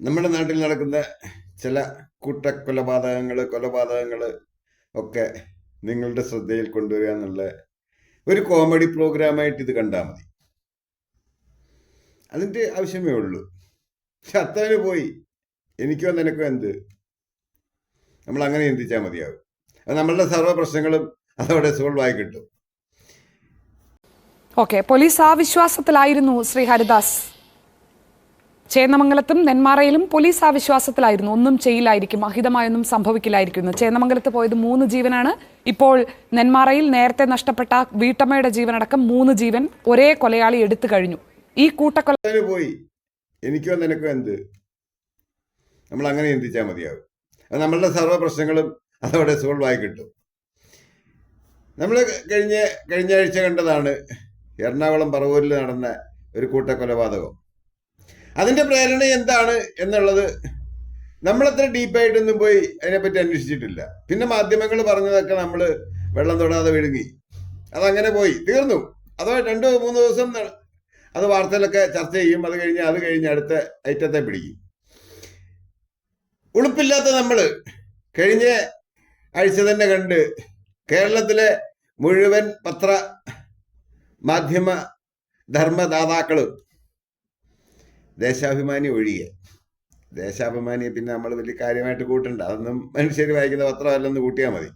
നമ്മുടെ നാട്ടിൽ നടക്കുന്ന ചില കൂട്ടക്കൊലപാതകങ്ങൾ കൊലപാതകങ്ങൾ ഒക്കെ നിങ്ങളുടെ ശ്രദ്ധയിൽ കൊണ്ടുവരിക എന്നുള്ള ഒരു കോമഡി പ്രോഗ്രാമായിട്ട് ഇത് കണ്ടാൽ മതി. അതിന്റെ ആവശ്യമേ ഉള്ളൂ. ചത്തവന് പോയി. എനിക്കോ നിനക്കോ എന്ത്? നമ്മൾ അങ്ങനെ ചിന്തിച്ചാൽ മതിയാവും. അത് നമ്മളുടെ സർവ പ്രശ്നങ്ങളും അതവിടെ സോൾവ് ആയി കിട്ടും. ഓക്കെ പോലീസ് ആ വിശ്വാസത്തിലായിരുന്നു ശ്രീ ഹരിദാസ്. ചേന്നമംഗലത്തും നെന്മാറയിലും പോലീസ് അവിശ്വാസത്തിലായിരുന്നു ഒന്നും ചെയ്യില്ലായിരിക്കും അഹിതമായൊന്നും സംഭവിക്കില്ലായിരിക്കുന്നു. ചേന്നമംഗലത്ത് പോയത് മൂന്ന് ജീവനാണ്. ഇപ്പോൾ നെന്മാറയിൽ നേരത്തെ നഷ്ടപ്പെട്ട വീട്ടമ്മയുടെ ജീവനടക്കം മൂന്ന് ജീവൻ ഒരേ കൊലയാളി എടുത്തു കഴിഞ്ഞു. ഈ കൂട്ടക്കൊല പോയി. എനിക്കോ നിനക്കോ എന്ത്? നമ്മൾ അങ്ങനെ ചിന്തിച്ചാൽ മതിയാവും. അത് നമ്മളുടെ സർവ പ്രശ്നങ്ങളും അതോടെ സോൾവ് ആയി കിട്ടും. നമ്മൾ കഴിഞ്ഞ കഴിഞ്ഞ ആഴ്ച കണ്ടതാണ് എറണാകുളം പറവൂരിൽ നടന്ന ഒരു കൂട്ടക്കൊലപാതകം. അതിന്റെ പ്രേരണ എന്താണ് എന്നുള്ളത് നമ്മളത്ര ഡീപ്പായിട്ടൊന്നും പോയി അതിനെപ്പറ്റി അന്വേഷിച്ചിട്ടില്ല. പിന്നെ മാധ്യമങ്ങൾ പറഞ്ഞതൊക്കെ നമ്മൾ വെള്ളം തൊടാതെ വിഴുങ്ങി. അതങ്ങനെ പോയി. തീർന്നു. അതോ രണ്ടോ മൂന്നോ ദിവസം അത് വാർത്തയിലൊക്കെ ചർച്ച ചെയ്യും. അത് കഴിഞ്ഞ് അത് കഴിഞ്ഞ് അടുത്ത ഐറ്റത്തെ പിടിക്കും. ഉളുപ്പില്ലാത്ത നമ്മൾ കഴിഞ്ഞ ആഴ്ച തന്നെ കണ്ട് കേരളത്തിലെ മുഴുവൻ പത്ര മാധ്യമ ധർമ്മദാതാക്കളും ദേശാഭിമാനി ഒഴികെ. ദേശാഭിമാനിയെ പിന്നെ നമ്മൾ വലിയ കാര്യമായിട്ട് കൂട്ടണ്ട. അതൊന്നും മനുഷ്യർ വായിക്കുന്ന പത്രമല്ലെന്ന് കൂട്ടിയാൽ മതി.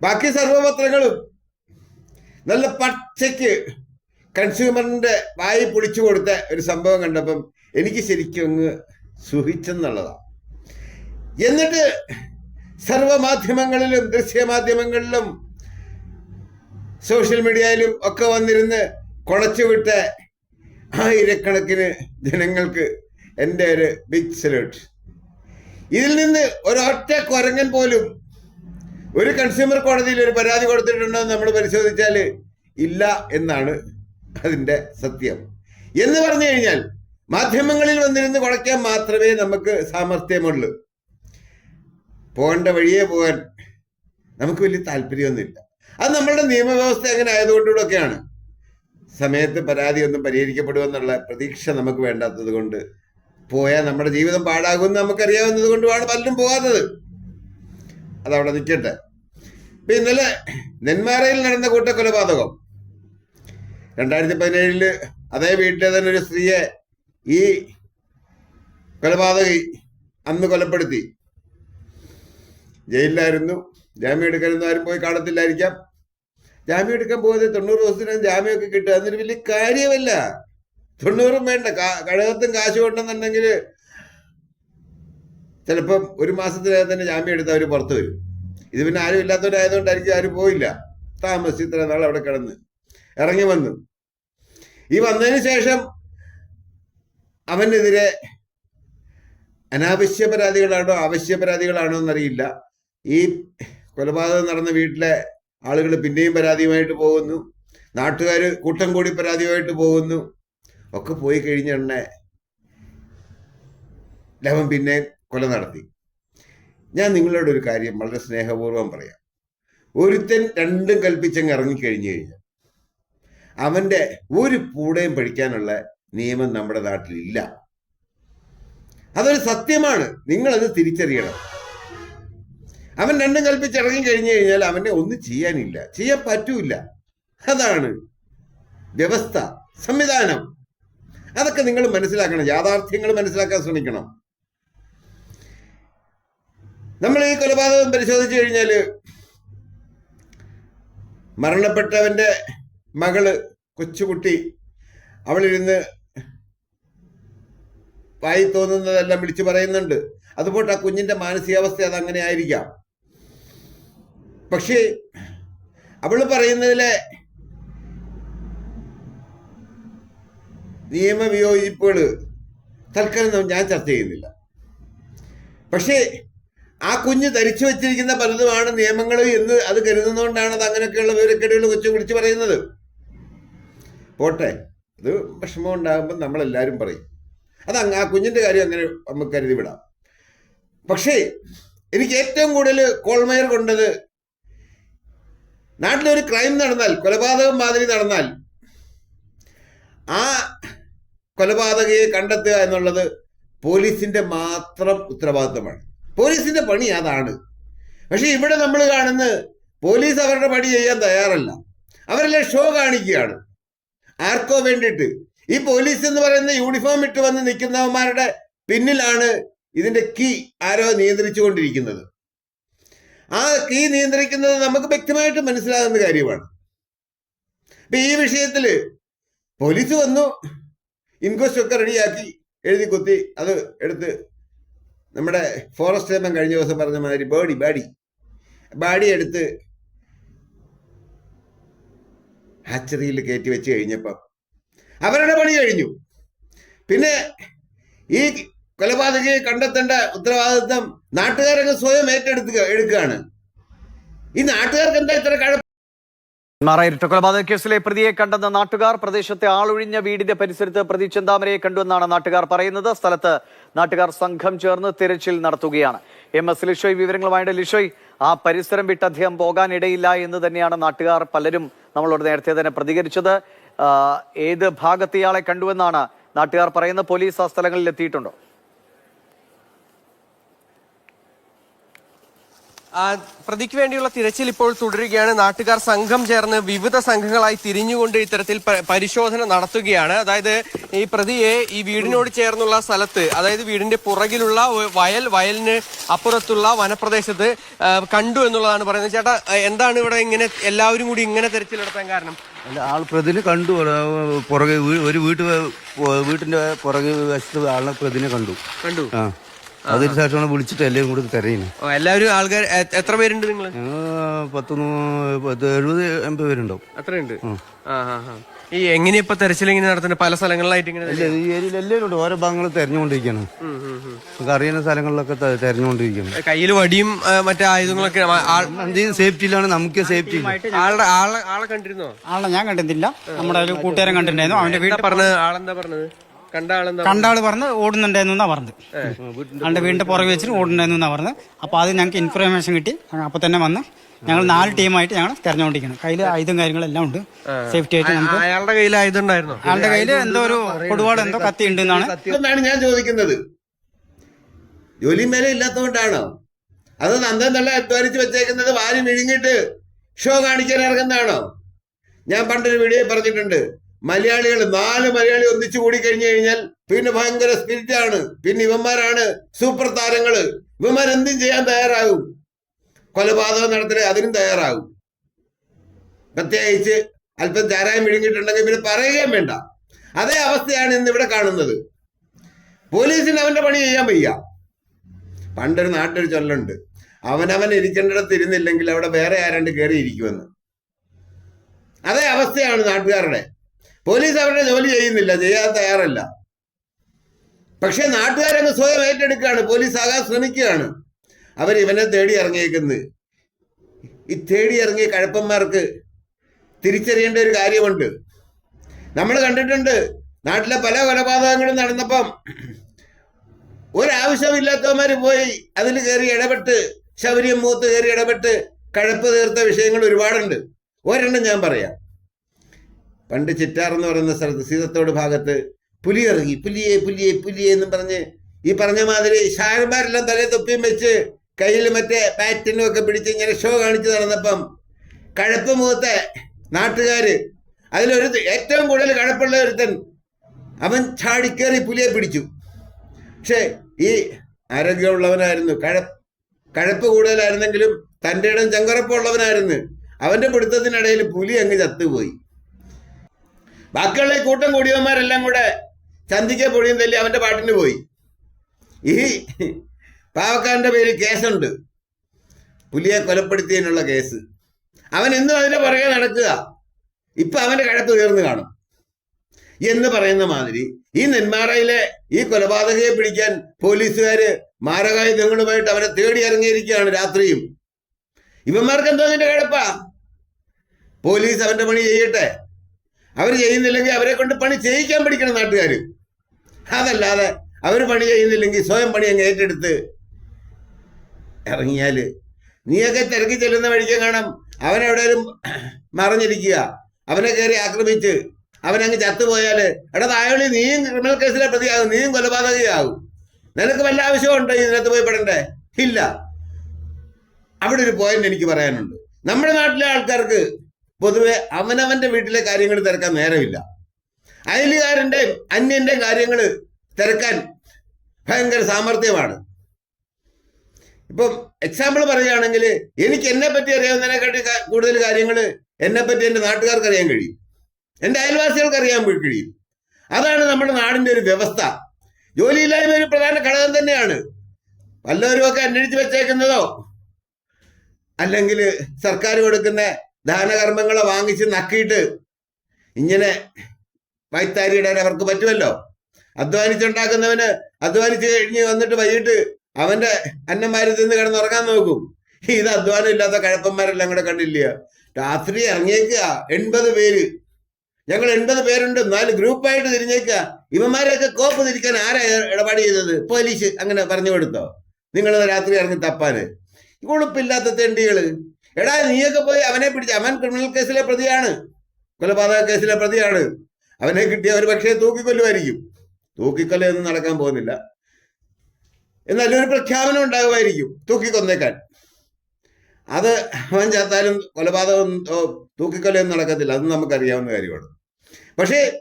ബാക്കി സർവപത്രങ്ങളും നല്ല പച്ചയ്ക്ക് കൺസ്യൂമറിന്റെ വായി പൊളിച്ചു കൊടുത്ത ഒരു സംഭവം കണ്ടപ്പം എനിക്ക് ശരിക്കും അങ്ങ് സുഹിച്ചെന്നുള്ളതാണ് എന്നിട്ട് സർവമാധ്യമങ്ങളിലും ദൃശ്യമാധ്യമങ്ങളിലും സോഷ്യൽ മീഡിയയിലും ഒക്കെ വന്നിരുന്ന് കുണച്ചുവിട്ട ആയിരക്കണക്കിന് ജനങ്ങൾക്ക് എന്റെ ഒരു ബിഗ് സല്യൂട്ട് ഇതിൽ നിന്ന് ഒരൊറ്റ കുരങ്ങൻ പോലും ഒരു കൺസ്യൂമർ കോടതിയിൽ ഒരു പരാതി കൊടുത്തിട്ടുണ്ടോ എന്ന് നമ്മൾ പരിശോധിച്ചാൽ ഇല്ല എന്നാണ് അതിന്റെ സത്യം. എന്ന് പറഞ്ഞു കഴിഞ്ഞാൽ മാധ്യമങ്ങളിൽ വന്നിരുന്ന് കുടയ്ക്കാൻ മാത്രമേ നമുക്ക് സാമർഥ്യമുള്ളൂ. പോകേണ്ട വഴിയേ പോകാൻ നമുക്ക് വലിയ താല്പര്യമൊന്നുമില്ല. അത് നമ്മളുടെ നിയമവ്യവസ്ഥ അങ്ങനെ ആയതുകൊണ്ടൊക്കെയാണ് സമയത്ത് പരാതി ഒന്നും പരിഹരിക്കപ്പെടുമെന്നുള്ള പ്രതീക്ഷ നമുക്ക് വേണ്ടാത്തത് കൊണ്ട് പോയാൽ നമ്മുടെ ജീവിതം പാടാകുമെന്ന് നമുക്കറിയാവുന്നത് കൊണ്ടുമാണ് പലരും പോകാത്തത്. അതവിടെ നിൽക്കട്ടെ ഇപ്പം ഇന്നലെ നെന്മാറയിൽ നടന്ന കൂട്ടക്കൊലപാതകം. രണ്ടായിരത്തി പതിനേഴിൽ അതേ വീട്ടിലെ തന്നെ ഒരു സ്ത്രീയെ ഈ കൊലപാതകി അന്ന് കൊലപ്പെടുത്തി. ജയിലിലായിരുന്നു. ജാമ്യം എടുക്കാനൊന്നും ആരും പോയി കാണത്തില്ലായിരിക്കാം. ജാമ്യം എടുക്കാൻ പോകാതെ തൊണ്ണൂറ് ദിവസത്തിനകം ജാമ്യമൊക്കെ കിട്ടുക. അതൊരു വലിയ കാര്യമല്ല. തൊണ്ണൂറും വേണ്ട. കഴകത്തും കാശ് കൊണ്ടെന്നുണ്ടെങ്കിൽ ചിലപ്പം ഒരു മാസത്തിനകം തന്നെ ജാമ്യം എടുത്ത് അവർ പുറത്തു വരും. ഇത് പിന്നെ ആരും ഇല്ലാത്തവരായതുകൊണ്ടായിരിക്കും ആരും പോയില്ല. താമസിച്ച് ഇത്ര നാൾ അവിടെ കിടന്ന്. ഇറങ്ങി വന്നു. ഈ വന്നതിന് ശേഷം അവനെതിരെ അനാവശ്യ പരാതികളാണോ ആവശ്യ പരാതികളാണോ എന്നറിയില്ല. ഈ കൊലപാതകം നടന്ന വീട്ടിലെ ആളുകൾ പിന്നെയും പരാതിയുമായിട്ട് പോകുന്നു. നാട്ടുകാർ കൂട്ടം കൂടി പരാതിയുമായിട്ട് പോകുന്നു. ഒക്കെ പോയി കഴിഞ്ഞ ലവൻ പിന്നെ കൊല നടത്തി. ഞാൻ നിങ്ങളോട് ഒരു കാര്യം വളരെ സ്നേഹപൂർവം പറയാം. ഒരുത്തൻ രണ്ടും കൽപ്പിച്ചങ്ങ് ഇറങ്ങിക്കഴിഞ്ഞു കഴിഞ്ഞാൽ അവന്റെ ഒരു പൂടയും പഠിക്കാനുള്ള നിയമം നമ്മുടെ നാട്ടിലില്ല. അതൊരു സത്യമാണ്. നിങ്ങളത് തിരിച്ചറിയണം. അവൻ രണ്ടും കൽപ്പിച്ച് ഇറങ്ങി കഴിഞ്ഞു കഴിഞ്ഞാൽ അവനെ ഒന്നും ചെയ്യാനില്ല. ചെയ്യാൻ പറ്റൂല അതാണ് വ്യവസ്ഥ സംവിധാനം. അതൊക്കെ നിങ്ങൾ മനസ്സിലാക്കണം. യാഥാർത്ഥ്യങ്ങൾ മനസ്സിലാക്കാൻ ശ്രമിക്കണം. നമ്മൾ ഈ കൊലപാതകം പരിശോധിച്ചു കഴിഞ്ഞാൽ മരണപ്പെട്ടവന്റെ മകൾ കൊച്ചുകുട്ടി അവളിരുന്ന് വായി തോന്നുന്നതെല്ലാം വിളിച്ചു പറയുന്നുണ്ട്. അതുപോലെ ആ കുഞ്ഞിന്റെ മാനസികാവസ്ഥ അത് അങ്ങനെ ആയിരിക്കാം. പക്ഷേ അവൾ പറയുന്നതിലെ നിയമവിയോജിപ്പുകൾ തൽക്കാലം ഞാൻ ചർച്ച ചെയ്യുന്നില്ല. പക്ഷേ ആ കുഞ്ഞ് ധരിച്ചു വെച്ചിരിക്കുന്ന പലതുമാണ് നിയമങ്ങൾ എന്ന് അത് കരുതുന്നതുകൊണ്ടാണ് അത് അങ്ങനെയൊക്കെയുള്ള വിവരക്കേടുകൾ കൊച്ചു വിളിച്ചു പറയുന്നത്. പോട്ടെ അത് വിഷമം ഉണ്ടാകുമ്പോൾ നമ്മളെല്ലാവരും പറയും. അത് അങ്ങ് ആ കുഞ്ഞിന്റെ കാര്യം അങ്ങനെ നമുക്ക് കരുതി വിടാം പക്ഷേ എനിക്ക് ഏറ്റവും കൂടുതൽ കോൾമയർ കൊണ്ടത് നാട്ടിലൊരു ക്രൈം നടന്നാൽ കൊലപാതകം മാതിരി നടന്നാൽ ആ കൊലപാതകയെ കണ്ടെത്തുക എന്നുള്ളത് പോലീസിന്റെ മാത്രം ഉത്തരവാദിത്തമാണ്. പോലീസിന്റെ പണി അതാണ്. പക്ഷെ ഇവിടെ നമ്മൾ കാണുന്നത് പോലീസ് അവരുടെ പണി ചെയ്യാൻ തയ്യാറല്ല. അവരെല്ലാം ഷോ കാണിക്കുകയാണ്. ആർക്കോ വേണ്ടിയിട്ട്. ഈ പോലീസ് എന്ന് പറയുന്ന യൂണിഫോം ഇട്ട് വന്ന് നിൽക്കുന്നവന്മാരുടെ പിന്നിലാണ് ഇതിന്റെ കീ ആരോ നിയന്ത്രിച്ചുകൊണ്ടിരിക്കുന്നത്. ആ കീ നിയന്ത്രിക്കുന്നത് നമുക്ക് വ്യക്തമായിട്ട് മനസ്സിലാകുന്ന കാര്യമാണ്. ഇപ്പൊ ഈ വിഷയത്തിൽ പോലീസ് വന്നു ഇൻക്വസ്റ്റ് ഒക്കെ റെഡിയാക്കി എഴുതി കുത്തി അത് എടുത്ത് നമ്മുടെ ഫോറസ്റ്റ് നിയമം കഴിഞ്ഞ ദിവസം പറഞ്ഞ മാതിരി ബാഡി ബാഡി ബാഡി എടുത്ത് ഹാച്ചറിയിൽ കയറ്റി വെച്ച് കഴിഞ്ഞപ്പം അവരുടെ പണി കഴിഞ്ഞു. പിന്നെ ഈ കൊലപാതകയെ കണ്ടെത്തേണ്ട ഉത്തരവാദിത്വം നാട്ടുകാരൊക്കെ സ്വയം ഏറ്റെടുക്കുക എടുക്കുകയാണ്. ഈ നാട്ടുകാർക്ക് എന്താ ഇത്ര കഴ നെന്മാറ ഇരട്ടക്കൊലപാതക കേസിലെ പ്രതിയെ കണ്ടെന്ന നാട്ടുകാർ പ്രദേശത്തെ ആളൊഴിഞ്ഞ വീടിന്റെ പരിസരത്ത് പ്രതി ചെന്താമരയെ കണ്ടുവെന്നാണ് നാട്ടുകാർ പറയുന്നത്. സ്ഥലത്ത് നാട്ടുകാർ സംഘം ചേർന്ന് തിരച്ചിൽ നടത്തുകയാണ്. എം എസ് ലിഷോയ് വിവരങ്ങളുമായിട്ട് ലിഷോയ് ആ പരിസരം വിട്ട് അദ്ദേഹം പോകാനിടയില്ല എന്ന് തന്നെയാണ് നാട്ടുകാർ പലരും നമ്മളോട് നേരത്തെ തന്നെ പ്രതികരിച്ചത്. ഏത് ഭാഗത്ത് ഇയാളെ കണ്ടുവെന്നാണ് നാട്ടുകാർ പറയുന്നത്? പോലീസ് ആ സ്ഥലങ്ങളിൽ എത്തിയിട്ടുണ്ടോ? പ്രതിക്ക് വേണ്ടിയുള്ള തിരച്ചിൽ ഇപ്പോൾ തുടരുകയാണ്. നാട്ടുകാർ സംഘം ചേർന്ന് വിവിധ സംഘങ്ങളായി തിരിഞ്ഞുകൊണ്ട് ഇത്തരത്തിൽ പരിശോധന നടത്തുകയാണ്. അതായത് ഈ പ്രതിയെ ഈ വീടിനോട് ചേർന്നുള്ള സ്ഥലത്ത് അതായത് വീടിന്റെ പുറകിലുള്ള വയൽ വയലിന് അപ്പുറത്തുള്ള വനപ്രദേശത്ത് കണ്ടു എന്നുള്ളതാണ് പറയുന്നത്. ചേട്ടാ എന്താണ് ഇവിടെ ഇങ്ങനെ എല്ലാവരും കൂടി ഇങ്ങനെ തിരച്ചിൽ നടത്താൻ കാരണം ആൾ പ്രതിനെ കണ്ടു. പുറകെ ഒരു വീട്ട് വീട്ടിന്റെ പുറകെ വശത്ത് ആളിനെ പ്രതിനെ കണ്ടു. കണ്ടു. ആ. അതിന് ശേഷമാണ് വിളിച്ചിട്ട് എല്ലാം കൂടി തെരയുന്നത് ഓ, എല്ലാവരും ആൾക്കാർ എ- എത്ര പേരുണ്ട് നിങ്ങൾ ഞങ്ങൾ പത്ത് നൂ- പത്ത് എഴുപത് എൺപത് പേരുണ്ടാവും. അത്രയുണ്ട്? ആ ആ ആ. ഈ എങ്ങനെ ഇപ്പൊ തെരച്ചിൽ ഇങ്ങനെ നടത്തുന്നത് പല സ്ഥലങ്ങളിലായിട്ട് ഇങ്ങനെ ഇല്ല ഈ ഏരിയയിൽ എല്ലാവരും ഉണ്ട്. ഓരോ ഭാഗങ്ങൾ തെരഞ്ഞുകൊണ്ടിരിക്കുകയാണ്. നമുക്ക് അറിയുന്ന സ്ഥലങ്ങളിലൊക്കെ തെ- തെരഞ്ഞുകൊണ്ടിരിക്കുകയാണ്. കയ്യിൽ വടിയും ആ, മറ്റേ ആയുധങ്ങളൊക്കെ ആ- എന്തെങ്കിലും സേഫ്റ്റിയിലാണ് നമുക്ക് സേഫ്റ്റി ആളുടെ ആളെ ആളെ കണ്ടിരുന്നോ? ആളെ ഞാൻ കണ്ടിട്ടില്ല. നമ്മുടെ ഒരു കൂട്ടുകാരൻ കണ്ടിട്ടുണ്ടായിരുന്നു. അവന്റെ വീട്ടിൽ പറഞ്ഞത്? ആളെന്താ പറഞ്ഞത്? കണ്ട ആളെന്താ കണ്ട ആൾ പറഞ്ഞ് ഓടുന്നുണ്ടായിരുന്നു എന്നാ പറഞ്ഞത് അവന്റെ വീടിന്റെ പുറകെ വെച്ചിട്ട് ഓടുന്നുണ്ടായിരുന്നു എന്നാ പറഞ്ഞത്. അപ്പൊ അത് ഞങ്ങൾക്ക് ഇൻഫർമേഷൻ കിട്ടി. അപ്പൊ തന്നെ വന്ന് ഞങ്ങൾ നാല് ടീമായിട്ട് ഞങ്ങൾ തെരഞ്ഞുകൊണ്ടിരിക്കണം കയ്യിൽ ആയുധം കാര്യങ്ങളെല്ലാം ഉണ്ട്. സേഫ്റ്റി ആയിട്ട് നമുക്ക്. അയാളുടെ കയ്യിൽ ആയുധം ഉണ്ടായിരുന്നു? അയാളുടെ കയ്യിൽ എന്തോ ഒരു ഒരുപാട് എന്തോ കത്തി ഉണ്ട് എന്നാണ്. എന്നാണ് ഞാൻ ചോദിക്കുന്നത്? ജോലി മേലെ ഇല്ലാത്തതുകൊണ്ടാണ്? അത് നന്ദൻ നല്ല അധ്വാനിച്ച് വെച്ചേക്കുന്നത് വാരി വിഴുങ്ങിട്ട് ഷോ കാണിക്കാൻ ഇറങ്ങുന്നതാണോ? ഞാൻ പണ്ടൊരു വീഡിയോ പറഞ്ഞിട്ടുണ്ട്. മലയാളികൾ നാല് മലയാളി ഒന്നിച്ചു കൂടി കഴിഞ്ഞു കഴിഞ്ഞാൽ പിന്നെ ഭയങ്കര സ്പിരിറ്റ് ആണ്. പിന്നെ ഇവന്മാരാണ് സൂപ്പർ താരങ്ങൾ. ഇവന്മാർ എന്തും ചെയ്യാൻ തയ്യാറാകും. കൊലപാതകം നടത്തൽ അതിനും തയ്യാറാകും. പ്രത്യേകിച്ച് അല്പം ചാരായം വിഴുങ്ങിയിട്ടുണ്ടെങ്കിൽ പിന്നെ പറയുകയും വേണ്ട. അതേ അവസ്ഥയാണ് ഇന്ന് ഇവിടെ കാണുന്നത്. പോലീസിന് അവന്റെ പണി ചെയ്യാൻ വയ്യ. പണ്ടൊരു നാട്ടൊരു ചൊല്ലുണ്ട്. അവനവൻ ഇരിക്കേണ്ടിടത്ത് ഇരുന്നില്ലെങ്കിൽ അവിടെ വേറെ ആരാണ്ട് കയറി ഇരിക്കുമെന്ന് അതേ അവസ്ഥയാണ് നാട്ടുകാരുടെ. പോലീസ് അവരുടെ ജോലി ചെയ്യുന്നില്ല ചെയ്യാൻ തയ്യാറല്ല. പക്ഷെ നാട്ടുകാരങ്ങ് സ്വയം ഏറ്റെടുക്കുകയാണ് പോലീസ് ആകാൻ ശ്രമിക്കുകയാണ്. അവർ ഇവനെ തേടി ഇറങ്ങിയേക്കുന്നത്. ഈ തേടി ഇറങ്ങിയ കഴപ്പന്മാർക്ക് തിരിച്ചറിയേണ്ട ഒരു കാര്യമുണ്ട്. നമ്മൾ കണ്ടിട്ടുണ്ട് നാട്ടിലെ പല കൊലപാതകങ്ങളും നടന്നപ്പം ഒരാവശ്യമില്ലാത്തവന്മാർ പോയി അതിൽ കയറി ഇടപെട്ട് ശബരിയും മൂത്ത് കയറി ഇടപെട്ട് കഴപ്പ് തീർത്ത വിഷയങ്ങൾ ഒരുപാടുണ്ട്. ഒരെണ്ണം ഞാൻ പറയാം. പണ്ട് ചിറ്റാർ എന്ന് പറയുന്ന സ്ഥലത്ത് സീതത്തോട് ഭാഗത്ത് പുലി ഇറങ്ങി പുലിയെ പുലിയെ പുലിയെ എന്നും പറഞ്ഞ് ഈ പറഞ്ഞ മാതിരി ഷാരന്മാരെല്ലാം തലേ തൊപ്പിയും വെച്ച് കയ്യിൽ മറ്റേ പാറ്റിനും ഒക്കെ പിടിച്ച് ഇങ്ങനെ ഷോ കാണിച്ചു നടന്നപ്പം കഴപ്പ് മുഖത്തെ നാട്ടുകാര് അതിലൊരു ഏറ്റവും കൂടുതൽ കഴപ്പുള്ള ഒരുത്തൻ അവൻ ചാടിക്കേറി പുലിയെ പിടിച്ചു. പക്ഷേ ഈ ആരോഗ്യമുള്ളവനായിരുന്നു. കഴ കഴപ്പ് കൂടുതലായിരുന്നെങ്കിലും തന്റെ ഇടം ചങ്കറപ്പുള്ളവനായിരുന്നു. അവന്റെ പിടുത്തത്തിനിടയിൽ പുലി അങ്ങ് ചത്തുപോയി. ബാക്കിയുള്ള കൂട്ടം കൂടിയവന്മാരെല്ലാം കൂടെ ചന്തിക്കെ പൊടിയും തല്ലി അവന്റെ പാട്ടിന് പോയി. ഈ പാവക്കാരന്റെ പേരിൽ കേസുണ്ട്. പുലിയെ കൊലപ്പെടുത്തിയതിനുള്ള കേസ്. അവൻ എന്നും അതിന്റെ പുറകെ നടക്കുക. ഇപ്പൊ അവന്റെ കഴത്ത് ഉയർന്നു കാണും. എന്ന് പറയുന്ന മാതിരി ഈ നെന്മാറയിലെ ഈ കൊലപാതകയെ പിടിക്കാൻ പോലീസുകാര് മാരകായുധങ്ങളുമായിട്ട് അവനെ തേടി ഇറങ്ങിയിരിക്കുകയാണ് രാത്രിയും. ഇവന്മാർക്ക് എന്തോ അതിന്റെ കിഴപ്പാ പോലീസ് അവന്റെ പണി ചെയ്യട്ടെ. അവർ ചെയ്യുന്നില്ലെങ്കിൽ അവരെ കൊണ്ട് പണി ചെയ്യിക്കാൻ പഠിക്കണം നാട്ടുകാർ അതല്ലാതെ അവർ പണി ചെയ്യുന്നില്ലെങ്കിൽ സ്വയം പണി അങ്ങ് ഏറ്റെടുത്ത് ഇറങ്ങിയാൽ നീയൊക്കെ തിരക്കി ചെല്ലുന്ന വഴിക്ക് കാണാം. അവനെവിടെയും മറഞ്ഞിരിക്കുക. അവനെ കയറി ആക്രമിച്ച് അവനങ്ങ് ചത്തുപോയാൽ എടാ തായോളി നീയും ക്രിമിനൽ കേസിലെ പ്രതിയാകും. നീയും കൊലപാതകയാകും. നിനക്ക് വല്ല ആവശ്യമുണ്ടോ ഇതിനകത്ത് പോയി പെടണ്ടേ? ഇല്ല. അവിടെ ഒരു പോയിന്റ് എനിക്ക് പറയാനുണ്ട്. നമ്മുടെ നാട്ടിലെ ആൾക്കാർക്ക് പൊതുവെ അവനവന്റെ വീട്ടിലെ കാര്യങ്ങൾ തിരക്കാൻ നേരമില്ല. അയലുകാരന്റെയും അന്യന്റെ കാര്യങ്ങൾ തിരക്കാൻ ഭയങ്കര സാമർഥ്യമാണ്. ഇപ്പം എക്സാമ്പിൾ പറയുകയാണെങ്കിൽ എനിക്ക് എന്നെ പറ്റി അറിയാവുന്നതിനെക്കാട്ടി കൂടുതൽ കാര്യങ്ങൾ എന്നെ പറ്റി എന്റെ നാട്ടുകാർക്ക് അറിയാൻ കഴിയും. എന്റെ അയൽവാസികൾക്ക് അറിയാൻ കഴിയും. അതാണ് നമ്മുടെ നാടിന്റെ ഒരു വ്യവസ്ഥ. ജോലിയില്ലായ്മ ഒരു പ്രധാന ഘടകം തന്നെയാണ്. വല്ലവരും ഒക്കെ അന്വേഷിച്ച് വെച്ചേക്കുന്നതോ? അല്ലെങ്കിൽ സർക്കാർ കൊടുക്കുന്ന ദാനകർമ്മങ്ങളോ വാങ്ങിച്ച് നക്കിയിട്ട് ഇങ്ങനെ വൈത്താരി ഇടാൻ അവർക്ക് പറ്റുമല്ലോ? അധ്വാനിച്ചുണ്ടാക്കുന്നവന് അധ്വാനിച്ച് കഴിഞ്ഞ് വന്നിട്ട് വൈകിട്ട് അവന്റെ അന്നന്മാരിൽ നിന്ന് കിടന്നുറങ്ങാൻ നോക്കും. ഇത് അധ്വാനം ഇല്ലാത്ത കഴപ്പന്മാരെല്ലാം കൂടെ കണ്ടില്ല? രാത്രി ഇറങ്ങിയേക്കുക എൺപത് പേര്. ഞങ്ങൾ എൺപത് പേരുണ്ട് നാല് ഗ്രൂപ്പായിട്ട് തിരിഞ്ഞേക്കുക ഇവന്മാരെയൊക്കെ കോപ്പ് തിരിക്കാൻ ആരാ ഇടപാട് ചെയ്തത് പോലീസ് അങ്ങനെ പറഞ്ഞു കൊടുത്തോ? നിങ്ങൾ രാത്രി ഇറങ്ങി തപ്പാന്. ഉളുപ്പില്ലാത്ത തെണ്ടികൾ. എടാ നീയൊക്കെ പോയി അവനെ പിടിച്ച. അവൻ ക്രിമിനൽ കേസിലെ പ്രതിയാണ്. കൊലപാതക കേസിലെ പ്രതിയാണ്. അവനെ കിട്ടിയ ഒരു പക്ഷേ തൂക്കിക്കൊല്ലുമായിരിക്കും. തൂക്കിക്കൊല്ലൊന്നും നടക്കാൻ പോകുന്നില്ല. എന്നാലും ഒരു പ്രഖ്യാപനം ഉണ്ടാകുമായിരിക്കും തൂക്കിക്കൊന്നേക്കാൻ. അത് അവൻ ചാത്താലും കൊലപാതകം തൂക്കിക്കൊല്ലയൊന്നും നടക്കത്തില്ല. അത് നമുക്കറിയാവുന്ന കാര്യമാണ്. പക്ഷേ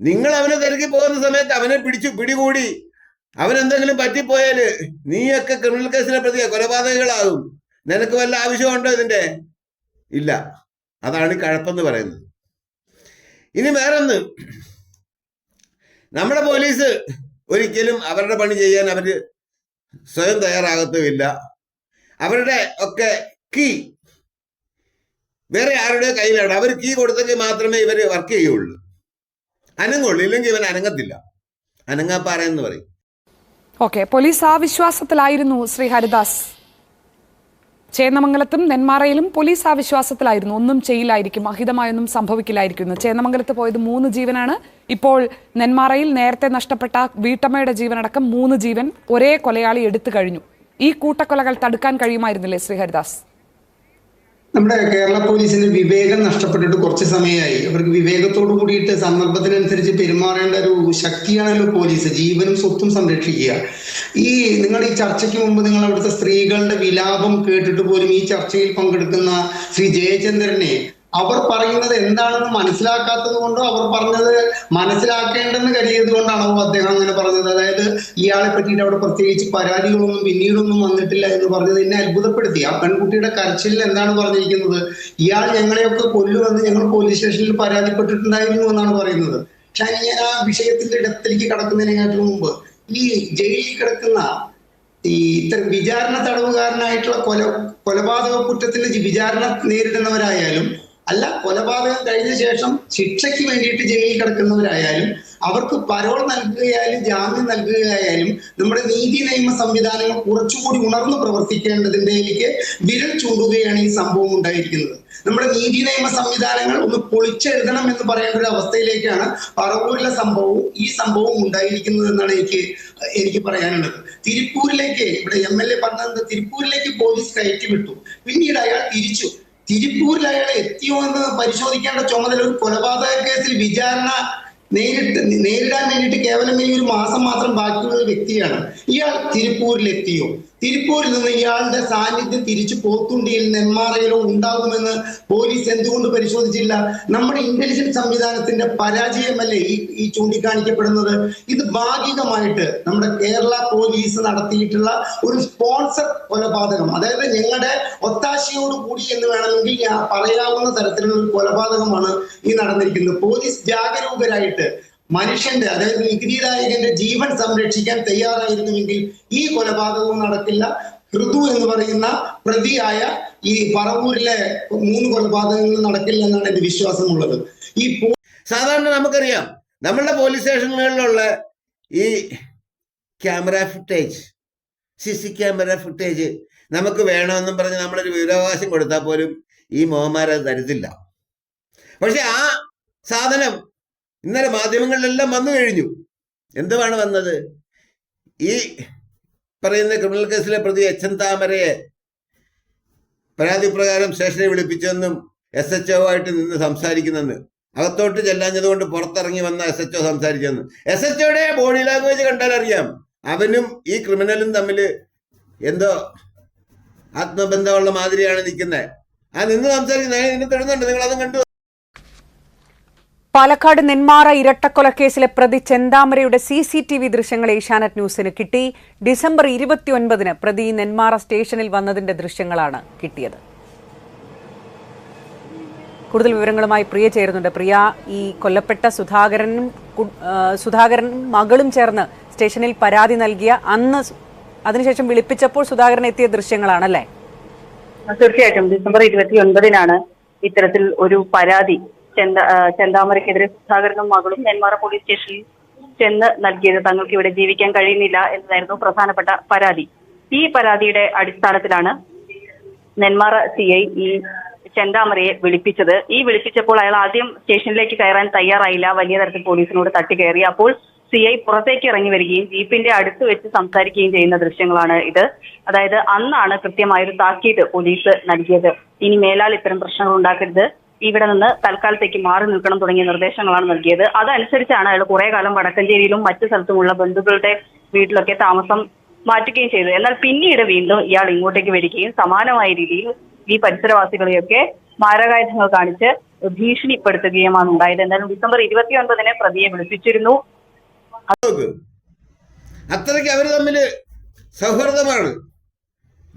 നിങ്ങൾ അവനെ തിരക്കി പോകുന്ന സമയത്ത് അവനെ പിടിച്ചു പിടികൂടി. അവനെന്തെങ്കിലും പറ്റിപ്പോയാൽ നീയൊക്കെ ക്രിമിനൽ കേസിലെ പ്രതിയാ. കൊലപാതകങ്ങളാകും നിനക്ക് വല്ല ആവശ്യമുണ്ടോ ഇതിന്റെ ഇല്ല. അതാണ് കഴപ്പെന്ന് പറയുന്നത്. ഇനി വേറൊന്ന്. നമ്മുടെ പോലീസ് ഒരിക്കലും അവരുടെ പണി ചെയ്യാൻ അവർ സ്വയം തയ്യാറാകത്തുമില്ല. അവരുടെ ഒക്കെ കീ. വേറെ ആരുടെ കയ്യിലാണ്? അവർ കീ കൊടുത്തെങ്കിൽ മാത്രമേ ഇവർ വർക്ക് ചെയ്യുള്ളൂ. അനങ്ങുള്ളൂ. ഇല്ലെങ്കിൽ ഇവൻ അനങ്ങത്തില്ല. അനങ്ങാപ്പാറ എന്ന് പറയും. ഓക്കെ. പോലീസ് ആ വിശ്വാസത്തിലായിരുന്നു ശ്രീ ഹരിദാസ്. ചേന്നമംഗലത്തും നെന്മാറയിലും പോലീസ് ആ വിശ്വാസത്തിലായിരുന്നു ഒന്നും ചെയ്യില്ലായിരിക്കും. അഹിതമായൊന്നും സംഭവിക്കില്ലായിരിക്കും ചേന്നമംഗലത്ത് പോയത് മൂന്ന് ജീവനാണ്. ഇപ്പോൾ നെന്മാറയിൽ നേരത്തെ നഷ്ടപ്പെട്ട വീട്ടമ്മയുടെ ജീവനടക്കം മൂന്ന് ജീവൻ ഒരേ കൊലയാളി എടുത്തു കഴിഞ്ഞു. ഈ കൂട്ടക്കൊലകൾ തടുക്കാൻ കഴിയുമായിരുന്നില്ലേ ശ്രീ ഹരിദാസ്? നമ്മുടെ കേരള പോലീസിന് വിവേകം നഷ്ടപ്പെട്ടിട്ട് കുറച്ച് സമയമായി. അവർക്ക് വിവേകത്തോട് കൂടിയിട്ട് സന്ദർഭത്തിനനുസരിച്ച് പെരുമാറേണ്ട ഒരു ശക്തിയാണല്ലോ പോലീസ്. ജീവനും സ്വത്തും സംരക്ഷിക്കുക. ഈ നിങ്ങൾ ഈ ചർച്ചയ്ക്ക് മുമ്പ് നിങ്ങൾ അവിടുത്തെ സ്ത്രീകളുടെ വിലാപം കേട്ടിട്ട് പോലും ഈ ചർച്ചയിൽ പങ്കെടുക്കുന്ന ശ്രീ ജയചന്ദ്രനെ അവർ പറയുന്നത് എന്താണെന്ന് മനസ്സിലാക്കാത്തത് കൊണ്ടോ അവർ പറഞ്ഞത് മനസ്സിലാക്കേണ്ടെന്ന് കരുതിയത് കൊണ്ടാണോ അദ്ദേഹം അങ്ങനെ പറഞ്ഞത്? അതായത് ഇയാളെ പറ്റിയിട്ട് അവിടെ പ്രത്യേകിച്ച് പരാതികളൊന്നും പിന്നീടൊന്നും വന്നിട്ടില്ല എന്ന് പറഞ്ഞത് എന്നെ അത്ഭുതപ്പെടുത്തി. ആ പെൺകുട്ടിയുടെ കരച്ചിലിൽ എന്താണ് പറഞ്ഞിരിക്കുന്നത്? ഇയാൾ ഞങ്ങളെയൊക്കെ കൊല്ലുമെന്ന് ഞങ്ങൾ പോലീസ് സ്റ്റേഷനിൽ പരാതിപ്പെട്ടിട്ടുണ്ടായിരുന്നു എന്നാണ് പറയുന്നത്. പക്ഷെ ഞാൻ ആ വിഷയത്തിന്റെ ഇടത്തിലേക്ക് കടക്കുന്നതിനെക്കാട്ടിലും മുമ്പ് ഈ ജയിലിൽ കിടക്കുന്ന ഈ ഇത്തരം വിചാരണ തടവുകാരനായിട്ടുള്ള കൊല കൊലപാതക കുറ്റത്തിന്റെ ജി- വിചാരണ നേരിടുന്നവരായാലും അല്ല കൊലപാതകം കഴിഞ്ഞ ശേഷം ശിക്ഷയ്ക്ക് വേണ്ടിയിട്ട് ജയിലിൽ കിടക്കുന്നവരായാലും അവർക്ക് പരോൾ നൽകുകയായാലും ജാമ്യം നൽകുകയായാലും നമ്മുടെ നീതി നിയമ സംവിധാനങ്ങൾ കുറച്ചുകൂടി ഉണർന്നു പ്രവർത്തിക്കേണ്ടതിന്റെയിലേക്ക് വിരൽ ചൂണ്ടുകയാണ് ഈ സംഭവം ഉണ്ടായിരിക്കുന്നത്. നമ്മുടെ നീതി നിയമ സംവിധാനങ്ങൾ ഒന്ന് പൊളിച്ചെഴുതണം എന്ന് പറയേണ്ട ഒരു അവസ്ഥയിലേക്കാണ് പറവൂരിലെ സംഭവവും ഈ സംഭവവും ഉണ്ടായിരിക്കുന്നത് എന്നാണ് എനിക്ക് എനിക്ക് പറയാനുള്ളത്. തിരുപ്പൂരിലേക്ക് ഇവിടെ എം എൽ എ പറഞ്ഞത് തിരുപ്പൂരിലേക്ക് പോലീസ് കയറ്റി വിട്ടു. പിന്നീട് അയാൾ തിരിച്ചു. തിരുപ്പൂരിൽ അയാൾ എത്തിയോ എന്ന് പരിശോധിക്കേണ്ട ചുമതല ഒരു കൊലപാതക കേസിൽ വിചാരണ നേരിട്ട് നേരിടാൻ വേണ്ടിയിട്ട് കേവലം ഈ ഒരു മാസം മാത്രം ബാക്കിയുള്ള വ്യക്തിയാണ്. ഇയാൾ തിരുപ്പൂരിൽ എത്തിയോ തിരുപ്പൂരിൽ നിന്ന് ഇയാളുടെ സാന്നിധ്യം തിരിച്ചു പോത്തുണ്ടിയിൽ നെന്മാറയിലോ ഉണ്ടാകുമെന്ന് പോലീസ് എന്തുകൊണ്ട് പരിശോധിച്ചില്ല? നമ്മുടെ ഇന്റലിജൻസ് സംവിധാനത്തിന്റെ പരാജയമല്ലേ ഈ ഈ ചൂണ്ടിക്കാണിക്കപ്പെടുന്നത്? ഇത് ഭാഗികമായിട്ട് നമ്മുടെ കേരള പോലീസ് നടത്തിയിട്ടുള്ള ഒരു സ്പോൺസർ കൊലപാതകം അതായത് ഞങ്ങളുടെ ഒത്താശയോട് കൂടി എന്ന് വേണമെങ്കിൽ പറയാവുന്ന തരത്തിലുള്ള ഒരു കൊലപാതകമാണ് ഈ നടന്നിരിക്കുന്നത്. പോലീസ് ജാഗരൂകരായിട്ട് മനുഷ്യന്റെ അതായത് നികുതിദായകന്റെ ജീവൻ സംരക്ഷിക്കാൻ തയ്യാറായിരുന്നുവെങ്കിൽ ഈ കൊലപാതകവും നടക്കില്ല. ഋതു എന്ന് പറയുന്ന പ്രതിയായ ഈ പറവൂരിലെ മൂന്ന് കൊലപാതകങ്ങൾ നടക്കില്ല എന്നാണ് എന്റെ വിശ്വാസമുള്ളത്. ഈ സാധാരണ നമുക്കറിയാം നമ്മളുടെ പോലീസ് സ്റ്റേഷനുകളിലുള്ള ഈ camera footage C C camera footage നമുക്ക് വേണമെന്നും പറഞ്ഞ് നമ്മളൊരു വിവരാവകാശം കൊടുത്താൽ പോലും ഈ മോഹന്മാരത് തരുത്തില്ല. പക്ഷെ ആ സാധനം ഇന്നലെ മാധ്യമങ്ങളിലെല്ലാം വന്നു കഴിഞ്ഞു. എന്തുവാണ് വന്നത്? ഈ പറയുന്ന ക്രിമിനൽ കേസിലെ പ്രതി എച്ച് എൻ താമരയെ പരാതി പ്രകാരം സ്റ്റേഷനെ വിളിപ്പിച്ചെന്നും എസ് എച്ച് ഒ ആയിട്ട് നിന്ന് സംസാരിക്കുന്നെന്ന് അകത്തോട്ട് ചെല്ലാഞ്ഞതുകൊണ്ട് പുറത്തിറങ്ങി വന്ന എസ് എച്ച് ഒ സംസാരിച്ചെന്ന്. എസ് എച്ച് ഒയുടെ ബോഡി ലാംഗ്വേജ് കണ്ടാൽ അറിയാം. അവനും ഈ ക്രിമിനലും തമ്മിൽ എന്തോ ആത്മബന്ധമുള്ള മാതിരിയാണ് നിൽക്കുന്നത് ആ നിന്ന് സംസാരിക്കുന്നത് ഞാൻ ഇതിന് തരുന്നുണ്ട് നിങ്ങൾ അതും കണ്ടു. പാലക്കാട് നെന്മാറ ഇരട്ടക്കൊലക്കേസിലെ പ്രതി ചെന്താമരയുടെ സി സി ടി വി ദൃശ്യങ്ങൾ ഏഷ്യാനെറ്റ് ന്യൂസിന് കിട്ടി. ഡിസംബർ ഇരുപത്തിയൊൻപതിന് പ്രതി നെന്മാറ സ്റ്റേഷനിൽ വന്നതിന്റെ ദൃശ്യങ്ങളാണ് കിട്ടിയത്. കൂടുതൽ വിവരങ്ങളുമായി പ്രിയ ചേരുന്നുണ്ട്. പ്രിയ ഈ കൊല്ലപ്പെട്ട സുധാകരനും സുധാകരൻ മകളും ചേർന്ന് സ്റ്റേഷനിൽ പരാതി നൽകിയ അന്ന് അതിനുശേഷം വിളിപ്പിച്ചപ്പോൾ സുധാകരൻ എത്തിയ ദൃശ്യങ്ങളാണല്ലേ? തീർച്ചയായിട്ടും. ഡിസംബർ ഇരുപത്തി ഒൻപതിനാണ് ഇത്തരത്തിൽ ഒരു പരാതി ചെന്ത ആ, ചെന്താമരയ്ക്കെതിരെ സുധാകരനും മകളും നെന്മാറ പോലീസ് സ്റ്റേഷനിൽ ചെന്ന് നൽകിയത് തങ്ങൾക്ക് ഇവിടെ ജീവിക്കാൻ കഴിയുന്നില്ല എന്നതായിരുന്നു പ്രധാനപ്പെട്ട പരാതി. ഈ പരാതിയുടെ അടിസ്ഥാനത്തിലാണ് നെന്മാറ സി ഐ ഈ ചെന്താമരയെ വിളിപ്പിച്ചത്. ഈ വിളിപ്പിച്ചപ്പോൾ അയാൾ ആദ്യം സ്റ്റേഷനിലേക്ക് കയറാൻ തയ്യാറായില്ല. വലിയ തരത്തിൽ പോലീസിനോട് തട്ടിക്കയറി. അപ്പോൾ സി ഐ പുറത്തേക്ക് ഇറങ്ങി വരികയും ജീപ്പിന്റെ അടുത്ത് വെച്ച് സംസാരിക്കുകയും ചെയ്യുന്ന ദൃശ്യങ്ങളാണ് ഇത്. അതായത് അന്നാണ് കൃത്യമായൊരു താക്കീത് പോലീസ് നൽകിയത്. ഇനി മേലാൽ ഇത്തരം പ്രശ്നങ്ങൾ ഉണ്ടാക്കരുത്. ഇവിടെ നിന്ന് തൽക്കാലത്തേക്ക് മാറി നിൽക്കണം തുടങ്ങിയ നിർദ്ദേശങ്ങളാണ് നൽകിയത്. അതനുസരിച്ചാണ് അയാൾ കുറെ കാലം വടക്കഞ്ചേരിയിലും മറ്റു സ്ഥലത്തുമുള്ള ബന്ധുക്കളുടെ വീട്ടിലൊക്കെ താമസം മാറ്റുകയും ചെയ്തു എന്നാൽ പിന്നീട് വീണ്ടും ഇയാൾ ഇങ്ങോട്ടേക്ക് വരികയും സമാനമായ രീതിയിൽ ഈ പരിസരവാസികളെയൊക്കെ മാരകായുധങ്ങൾ കാണിച്ച് ഭീഷണിപ്പെടുത്തുകയുമാണ് ഉണ്ടായത്. എന്നാലും ഡിസംബർ ഇരുപത്തി ഒൻപതിന് പ്രതിയെ വിളിപ്പിച്ചിരുന്നു. അത്രയ്ക്ക് അവർ തമ്മിൽ സൗഹൃദമാണ്.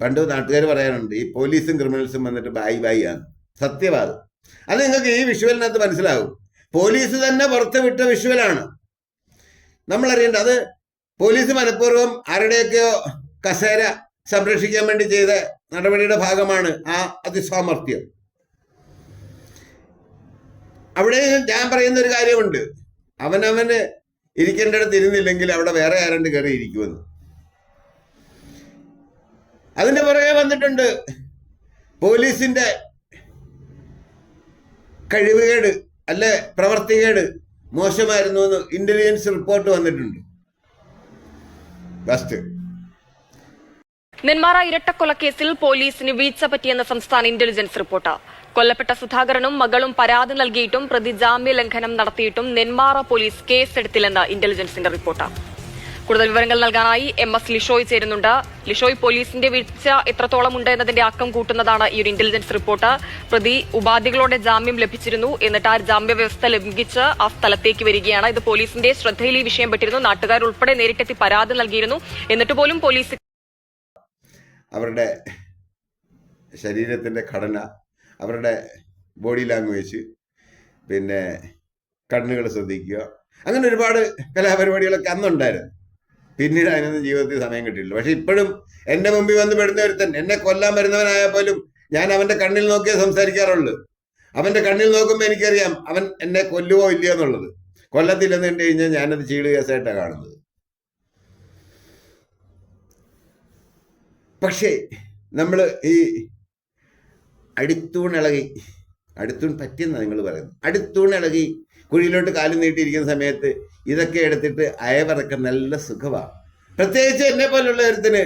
പണ്ട് നാട്ടുകാർ പറയാനുണ്ട് ഈ പോലീസും ക്രിമിനൽസും വന്നിട്ട് ബായി ബായി ആണ്. സത്യവാദം. അത് നിങ്ങൾക്ക് ഈ വിഷ്വലിനകത്ത് മനസ്സിലാവും. പോലീസ് തന്നെ പുറത്ത് വിട്ട വിഷ്വലാണ്. അറിയേണ്ടത് അത് പോലീസ് മനഃപൂർവം ആരുടെയൊക്കെയോ കസേര സംരക്ഷിക്കാൻ വേണ്ടി ചെയ്ത നടപടിയുടെ ഭാഗമാണ് ആ അതിസാമർത്ഥ്യം അവിടെ ഞാൻ പറയുന്ന ഒരു കാര്യമുണ്ട്. അവനവന് ഇരിക്കേണ്ടിടത്ത് ഇരുന്നില്ലെങ്കിൽ അവിടെ വേറെ ആരണ്ട് കയറി ഇരിക്കുമെന്ന്. അതിന്റെ പുറകെ വന്നിട്ടുണ്ട് പോലീസിന്റെ കഴിവുകേട് അല്ലെ പ്രവർത്തികേട് മോശമായിരുന്നു എന്ന് ഇന്റലിജൻസ് റിപ്പോർട്ട് വന്നിട്ടുണ്ട്. ഫസ്റ്റ് നെന്മാറ ഇരട്ടക്കൊലക്കേസിൽ പോലീസിന് വീഴ്ച പറ്റിയെന്ന സംസ്ഥാന ഇന്റലിജൻസ് റിപ്പോർട്ട് കൊല്ലപ്പെട്ട സുധാകരനും മകളും പരാതി നൽകിയിട്ടും പ്രതി ജാമ്യ ലംഘനം നടത്തിയിട്ടും നെന്മാറ പോലീസ് കേസെടുത്തില്ലെന്ന് ഇന്റലിജൻസിന്റെ റിപ്പോർട്ട് കൂടുതൽ വിവരങ്ങൾ നൽകാനായി എം എസ് ലിഷോയ് ചേരുന്നുണ്ട്. ലിഷോയ് പോലീസിന്റെ വീഴ്ച എത്രത്തോളം ഉണ്ട് എന്നതിന്റെ അക്കം കൂട്ടുന്നതാണ് ഈ ഒരു ഇന്റലിജൻസ് റിപ്പോർട്ട് പ്രതി ഉപാധികളോടെ ജാമ്യം ലഭിച്ചിരുന്നു. എന്നിട്ട് ആ ജാമ്യ വ്യവസ്ഥ ലംഘിച്ച് ആ സ്ഥലത്തേക്ക് വരികയാണ്. ഇത് പോലീസിന്റെ ശ്രദ്ധയിൽ ഈ വിഷയം പെട്ടിരുന്നു. നാട്ടുകാർ ഉൾപ്പെടെ നേരിട്ടെത്തി പരാതി നൽകിയിരുന്നു. എന്നിട്ട് പോലും പോലീസ് അവരുടെ ശരീരത്തിന്റെ ഘടന അവരുടെ ബോഡി ലാംഗ്വേജ് പിന്നെ കണ്ണുകൾ ശ്രദ്ധിക്കുക. അങ്ങനെ ഒരുപാട് കലാപരിപാടികളൊക്കെ അന്നുണ്ടായിരുന്നു. പിന്നീട് അതിനൊന്നും ജീവിതത്തിൽ സമയം കിട്ടിയില്ല പക്ഷെ ഇപ്പോഴും എന്റെ മുമ്പിൽ വന്ന് പെടുന്ന ഒരുത്തൻ എന്നെ കൊല്ലാൻ വരുന്നവനായാൽ പോലും ഞാൻ അവന്റെ കണ്ണിൽ നോക്കിയേ സംസാരിക്കാറുള്ളൂ. അവന്റെ കണ്ണിൽ നോക്കുമ്പോൾ എനിക്കറിയാം അവൻ എന്നെ കൊല്ലുവോ ഇല്ലയോ എന്നുള്ളത്. കൊല്ലത്തില്ലെന്ന് കണ്ടു കഴിഞ്ഞാൽ ഞാനത് ചീട് കേസായിട്ടാണ് കാണുന്നത്. പക്ഷേ നമ്മൾ ഈ അടുത്തൂണിളകി അടുത്തൂൺ പറ്റിയെന്നാണ് നിങ്ങൾ പറയുന്നത്? അടുത്തൂണിളകി കുഴിയിലോട്ട് കാലും നീട്ടിയിരിക്കുന്ന സമയത്ത് ഇതൊക്കെ എടുത്തിട്ട് അയവിറക്കം നല്ല സുഖമാണ്. പ്രത്യേകിച്ച് എന്നെ പോലുള്ള ഒരുത്തിന്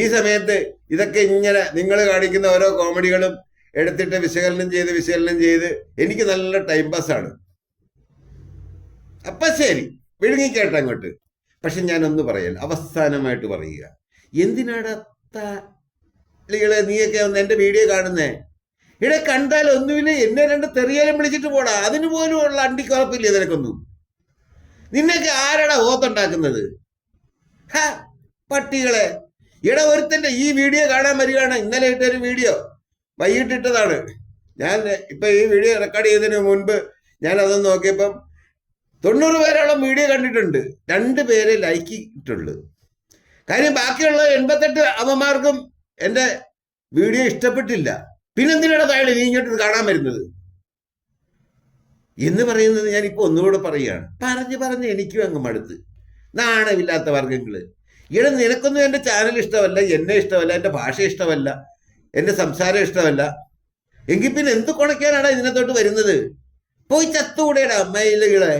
ഈ സമയത്ത് ഇതൊക്കെ ഇങ്ങനെ നിങ്ങൾ കാണിക്കുന്ന ഓരോ കോമഡികളും എടുത്തിട്ട് വിശകലനം ചെയ്ത് വിശകലനം ചെയ്ത് എനിക്ക് നല്ല ടൈം പാസ്സാണ് അപ്പം ശരി വിഴുങ്ങിക്കേട്ട അങ്ങോട്ട്. പക്ഷെ ഞാനൊന്ന് പറയാൻ അവസാനമായിട്ട് പറയുക. എന്തിനാടാ ളികളെ നീയൊക്കെ ഒന്ന് എന്റെ വീഡിയോ കാണുന്നേ? ഇവിടെ കണ്ടാൽ ഒന്നുമില്ല എന്നെ രണ്ട് തെറിയാലും വിളിച്ചിട്ട് പോടാ. അതിനു പോലും ഉള്ള അണ്ടിക്കുറപ്പില്ല നിനക്കൊന്നും നിന്നൊക്കെ ആരടാ ഓത്തുണ്ടാക്കുന്നത് ഹാ പട്ടികളെ. ഇവിടെ ഒരുത്തന്റെ ഈ വീഡിയോ കാണാൻ വരികയാണ്. ഇന്നലെ ഇട്ടൊരു വീഡിയോ. വൈകിട്ട് ഇട്ടതാണ്. ഞാൻ ഇപ്പൊ ഈ വീഡിയോ റെക്കോർഡ് ചെയ്തതിന് മുൻപ് ഞാൻ അതൊന്ന് നോക്കിയപ്പം തൊണ്ണൂറ് പേരോളം വീഡിയോ കണ്ടിട്ടുണ്ട്. രണ്ട് പേരെ ലൈക്ക് ഇട്ടുള്ളൂ കാര്യം ബാക്കിയുള്ള എൺപത്തെട്ട് അമ്മമാർക്കും എന്റെ വീഡിയോ ഇഷ്ടപ്പെട്ടില്ല. പിന്നെന്തിനാണ് താഴെ നീ ഇങ്ങോട്ട് കാണാൻ വരുന്നത്? എന്ന് പറയുന്നത് ഞാൻ ഇപ്പോൾ ഒന്നുകൂടെ പറയുകയാണ്. പറഞ്ഞ് പറഞ്ഞ് എനിക്കും അങ്ങ് മടുത്ത്. നാണമില്ലാത്ത വർഗങ്ങൾ ഇവിടെ നിനക്കൊന്നും എന്റെ ചാനൽ ഇഷ്ടമല്ല എന്നെ ഇഷ്ടമല്ല എന്റെ ഭാഷ ഇഷ്ടമല്ല എന്റെ സംസാരം ഇഷ്ടമല്ല. എങ്കിൽ പിന്നെ എന്ത് കുണയ്ക്കാനാണ് ഇതിനകത്തോട്ട് വരുന്നത്? പോയി ചത്തുകൂടെടാ മയിലുകളെ.